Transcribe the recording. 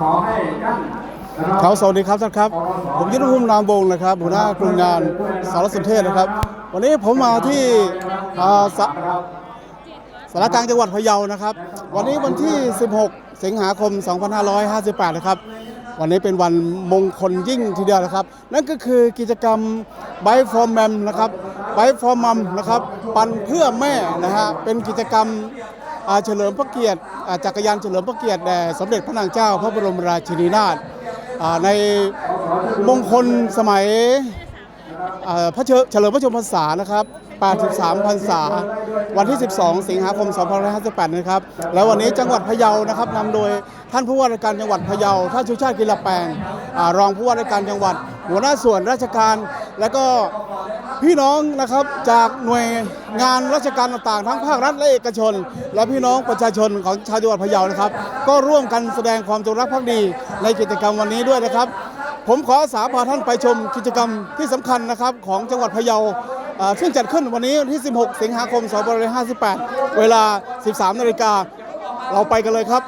ขอให้านครับสวัสดีครับท่านครับ ผมยุทธภูมินามวงนะครับหัวหน้ากลุ่มงานสารสนเทศนะครับ วันนี้ผมมาที่สสารกลางจังหวัดพะเยานะครับ วันนี้วันที่ 16 สิงหาคม 2558 นะครับ วันนี้เป็นวันมงคลยิ่งทีเดียวนะครับ นั่นก็คือกิจกรรม b i for m a m นะครับ b i for Mom นะครับ ปันเพื่อแม่นะฮะเป็นกิจกรรม เฉลิมพระเกียรติจักรยานเฉลิมพระเกียรติแด่สมเด็จพระนางเจ้าพระบรมราชินีนาถในมงคลสมัยพระเฉลิมพระชนมพรรษานะครับ 83 พรรษา วันที่ 12 สิงหาคม 2558 นะครับ แล้ววันนี้จังหวัดพะเยานะครับนำโดยท่านผู้ว่าราชการจังหวัดพะเยา ท่านชูชาติกิรแปลงอรองผู้ว่าราชการจังหวัด หัวหน้าส่วนราชการ และก็ พี่น้องนะครับจากหน่วยงานราชการต่างๆ ทั้งภาครัฐและเอกชน และพี่น้องประชาชนของชาวจังหวัดพะเยานะครับ ก็ร่วมกันแสดงความจงรักภักดีในกิจกรรมวันนี้ด้วยนะครับ ผมขออาสาพาท่านไปชมกิจกรรมที่สำคัญนะครับของจังหวัดพะเยาซึ่งจัดขึ้นวันนี้วันที่ 16 สิงหาคม 2558 เวลา 13 นาฬิกา เราไปกันเลยครับ